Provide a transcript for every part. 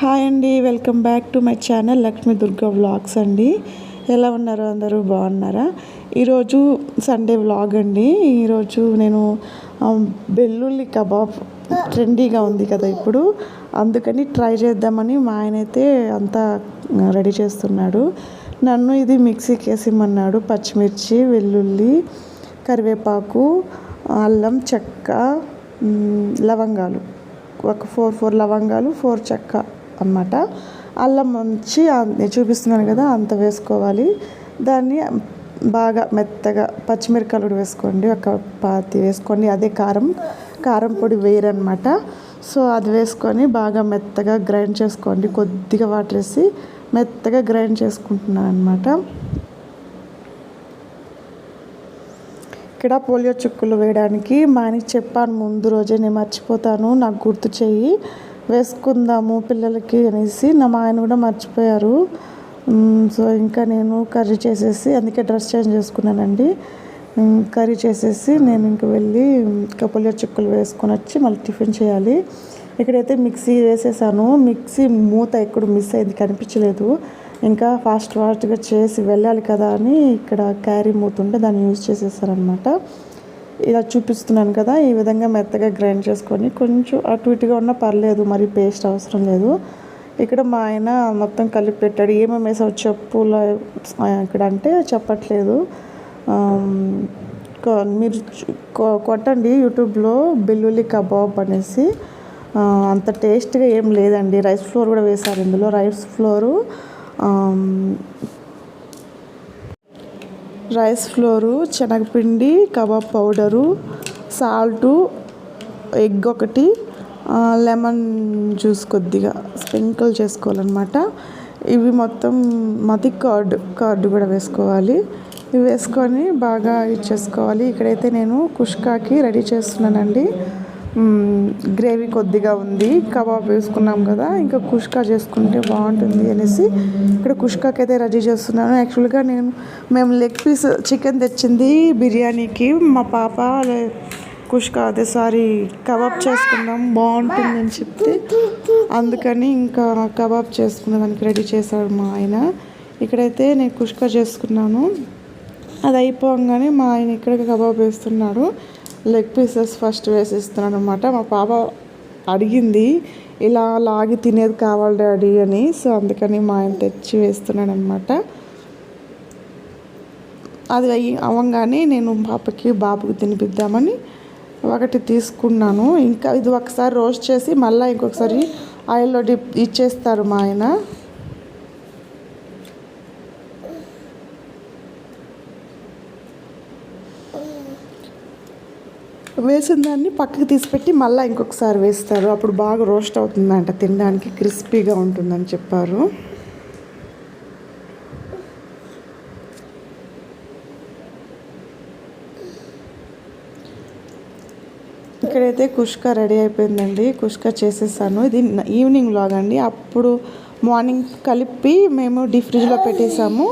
Hi అండి welcome back to my channel Lakshmi Durga vlogs అండి. ఎలా ఉన్నారు అందరూ? బాగున్నారా? ఈరోజు సండే వ్లాగ్ అండి. ఈరోజు నేను వెల్లుల్లి కబాబ్ ట్రెండీగా ఉంది కదా ఇప్పుడు. అందుకని ట్రై చేద్దామని మా ఆయన అయితే అంతా రెడీ చేస్తున్నాడు. నన్ను ఇది మిక్సీకి వేసిమన్నాడు పచ్చిమిర్చి వెల్లుల్లి కరివేపాకు అల్లం చెక్క లవంగాలు. ఒక ఫోర్ ఫోర్ లవంగాలు ఫోర్ చెక్క. అన్నమాట. అల్లం మంచి చూపిస్తున్నాను కదా అంత వేసుకోవాలి. దాన్ని బాగా మెత్తగా పచ్చిమిరకాయలు వేసుకోండి ఒక పాతి వేసుకోండి. అదే కారం కారం పొడి వేయరనమాట సో అది వేసుకొని బాగా మెత్తగా గ్రైండ్ చేసుకోండి. కొద్దిగా వాటర్ వేసి మెత్తగా గ్రైండ్ చేసుకుంటున్నాను అనమాట ఇక్కడ పోలియో చుక్కలు వేయడానికి మా ఆయనకి చెప్పాను ముందు రోజే నేను మర్చిపోతాను నాకు గుర్తు చెయ్యి. వేసుకుందాము పిల్లలకి అనేసి నా మా ఆయన కూడా మర్చిపోయారు. సో ఇంకా నేను కర్రీ చేసేసి అందుకే డ్రెస్ చేంజ్ చేసుకున్నానండి. కర్రీ చేసేసి నేను ఇంక వెళ్ళి ఇంకా పోలియో వేసుకొని వచ్చి మళ్ళీ టిఫిన్ చేయాలి. ఇక్కడైతే మిక్సీ వేసేసాను. మిక్సీ మూత ఎక్కడ మిస్ అయింది కనిపించలేదు. ఇంకా ఫాస్ట్ ఫాస్ట్గా చేసి వెళ్ళాలి కదా అని ఇక్కడ క్యారీ మూత ఉంటే దాన్ని యూజ్ చేసేసారనమాట ఇలా చూపిస్తున్నాను కదా ఈ విధంగా మెత్తగా గ్రైండ్ చేసుకొని కొంచెం అటు ఇటుగా ఉన్నా పర్లేదు మరి పేస్ట్ అవసరం లేదు. ఇక్కడ మా ఆయన మొత్తం కలిపి పెట్టాడు. ఏమేమి వేసావు చెప్పుల ఇక్కడ అంటే చెప్పట్లేదు. మీరు కొట్టండి యూట్యూబ్లో బెల్లుల్లి కబాబ్ అనేసి. అంత టేస్ట్గా ఏం లేదండి. రైస్ ఫ్లోర్ కూడా వేశారు ఇందులో. రైస్ ఫ్లోరు రైస్ ఫ్లోరు శనగపిండి కబాబ్ పౌడరు సాల్టు ఎగ్ ఒకటి లెమన్ జ్యూస్ కొద్దిగా స్ప్రింకిల్ చేసుకోవాలన్నమాట. ఇవి మొత్తం మతి కార్డ్ కార్డు కూడా వేసుకోవాలి. ఇవి వేసుకొని బాగా ఇచ్చేసుకోవాలి ఇక్కడైతే నేను కుష్కాకి రెడీ చేస్తున్నానండి. గ్రేవీ కొద్దిగా ఉంది. కబాబ్ వేసుకున్నాం కదా ఇంకా కుష్కా చేసుకుంటే బాగుంటుంది అనేసి ఇక్కడ కుష్కాకి అయితే రెడీ చేస్తున్నాను. యాక్చువల్గా నేను మేము లెగ్ పీస్ చికెన్ తెచ్చింది బిర్యానీకి. మా పాప కుష్కా అదే సారీ కబాబ్ చేసుకుందాం బాగుంటుందని చెప్తే అందుకని ఇంకా కబాబ్ చేసుకునే దానికి రెడీ చేశాడు మా ఆయన. ఇక్కడైతే నేను కుష్కా చేసుకున్నాను. అది అయిపోగానే మా ఆయన ఇక్కడ కబాబ్ వేస్తున్నాడు. లెగ్ పీసెస్ ఫస్ట్ వేసిస్తున్నాడు అనమాట మా పాప అడిగింది ఇలా లాగి తినేది కావాలి డాడీ అని. సో అందుకని మా ఆయన తెచ్చి వేస్తున్నాడు అనమాట అది అయ్యి అవ్వగానే నేను పాపకి బాబుకి తినిపిద్దామని ఒకటి తీసుకున్నాను. ఇంకా ఇది ఒకసారి రోస్ట్ చేసి మళ్ళీ ఇంకొకసారి ఆయిల్లో డిప్ ఇచ్చేస్తారు మా ఆయన. వేసిన దాన్ని పక్కకి తీసిపెట్టి మళ్ళీ ఇంకొకసారి వేస్తారు. అప్పుడు బాగా రోస్ట్ అవుతుందంట తినడానికి క్రిస్పీగా ఉంటుందని చెప్పారు. ఇక్కడైతే కుష్క రెడీ అయిపోయిందండి. కుష్క చేసేసాను. ఇది ఈవినింగ్ లాగా అండి అప్పుడు మార్నింగ్ కలిపి మేము డీ ఫ్రిడ్జ్లో పెట్టేసాము.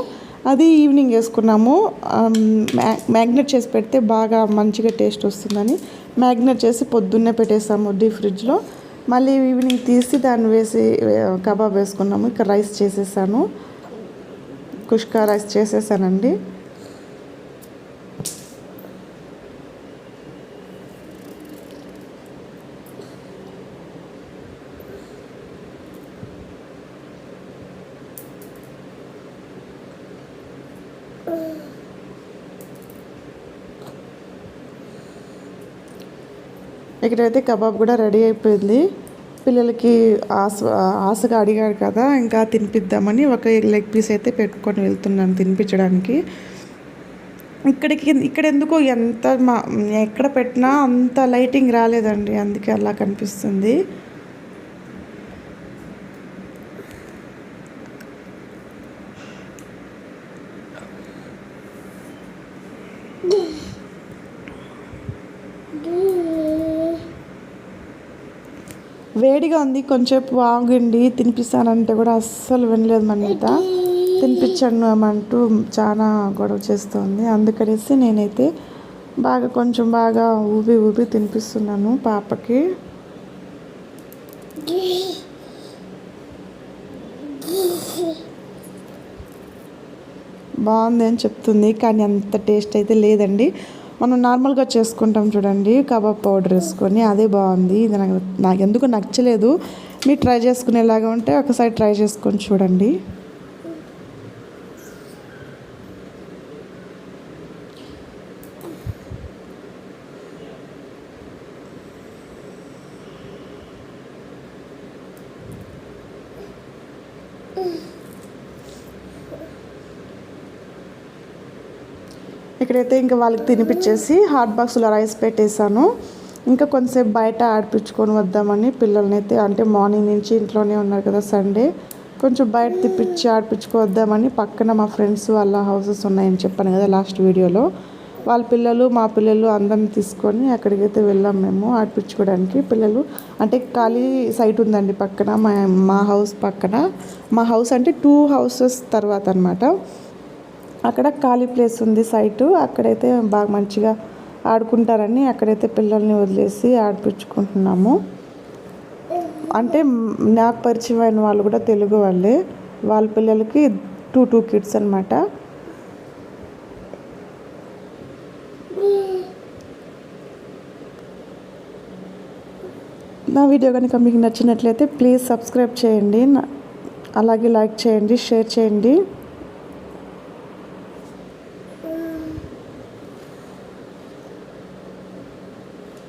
అది ఈవినింగ్ వేసుకున్నాము. మ్యా- మ్యాగ్నెట్ చేసి పెడితే బాగా మంచిగా టేస్ట్ వస్తుందని మ్యాగ్నెట్ చేసి పొద్దున్నే పెట్టేసాము డీ ఫ్రిడ్జ్లో. మళ్ళీ ఈవినింగ్ తీసి దాన్ని వేసి కబాబ్ వేసుకున్నాము. ఇక్కడ రైస్ చేసేసాను. కుష్కా రైస్ చేసేసానండి. ఇక్కడైతే కబాబ్ కూడా రెడీ అయిపోయింది. పిల్లలకి ఆశ ఆశగా అడిగాడు కదా ఇంకా తినిపిద్దామని ఒక లెగ్ పీస్ అయితే పెట్టుకొని వెళ్తున్నాను తినిపించడానికి. ఇక్కడికి ఇక్కడ ఎందుకో ఎంత మా ఎక్కడ పెట్టినా అంత లైటింగ్ రాలేదండి అందుకే అలా కనిపిస్తుంది. వేడిగా ఉంది. కొంచెంసేపు ఆగండి తినిపిస్తానంటే కూడా అస్సలు వినలేదు మనీత. తినిపించండి అంటూ చాలా గొడవ చేస్తుంది. అందుకనేసి నేనైతే బాగా కొంచెం బాగా ఊపి ఊపి తినిపిస్తున్నాను పాపకి. బాగుంది అని చెప్తుంది కానీ అంత టేస్ట్ అయితే లేదండి. మనం నార్మల్గా చేసుకుంటాం చూడండి. కబాబ్ పౌడర్ వేసుకొని అదే బాగుంది. ఇది నాకు నాకు ఎందుకు నచ్చలేదు. మీరు ట్రై చేసుకునేలాగా ఉంటే ఒకసారి ట్రై చేసుకొని చూడండి. ఇక్కడైతే ఇంకా వాళ్ళకి తినిపించేసి హాట్ బాక్స్లో రైస్ పెట్టేశాను. ఇంకా కొంతసేపు బయట ఆడిపించుకొని వద్దామని పిల్లల్ని అయితే అంటే మార్నింగ్ నుంచి ఇంట్లోనే ఉన్నారు కదా సండే కొంచెం బయట తిప్పించి ఆడిపించుకోవద్దామని పక్కన మా ఫ్రెండ్స్ వాళ్ళ హౌసెస్ ఉన్నాయని చెప్పాను కదా లాస్ట్ వీడియోలో. వాళ్ళ పిల్లలు మా పిల్లలు అందరిని తీసుకొని అక్కడికైతే వెళ్ళాం మేము ఆడిపించుకోవడానికి. పిల్లలు అంటే ఖాళీ సైట్ ఉందండి పక్కన మా మా హౌస్ పక్కన. మా హౌస్ అంటే టూ హౌసెస్ తర్వాత అనమాట అక్కడ ఖాళీ ప్లేస్ ఉంది సైటు. అక్కడైతే బాగా మంచిగా ఆడుకుంటారని అక్కడైతే పిల్లల్ని వదిలేసి ఆడిపించుకుంటున్నాము. అంటే నాకు పరిచయం అయిన వాళ్ళు కూడా తెలుగు వాళ్ళే. వాళ్ళ పిల్లలకి టూ టూ కిడ్స్ అనమాట నా వీడియో కనుక మీకు నచ్చినట్లయితే ప్లీజ్ సబ్స్క్రైబ్ చేయండి. అలాగే లైక్ చేయండి షేర్ చేయండి.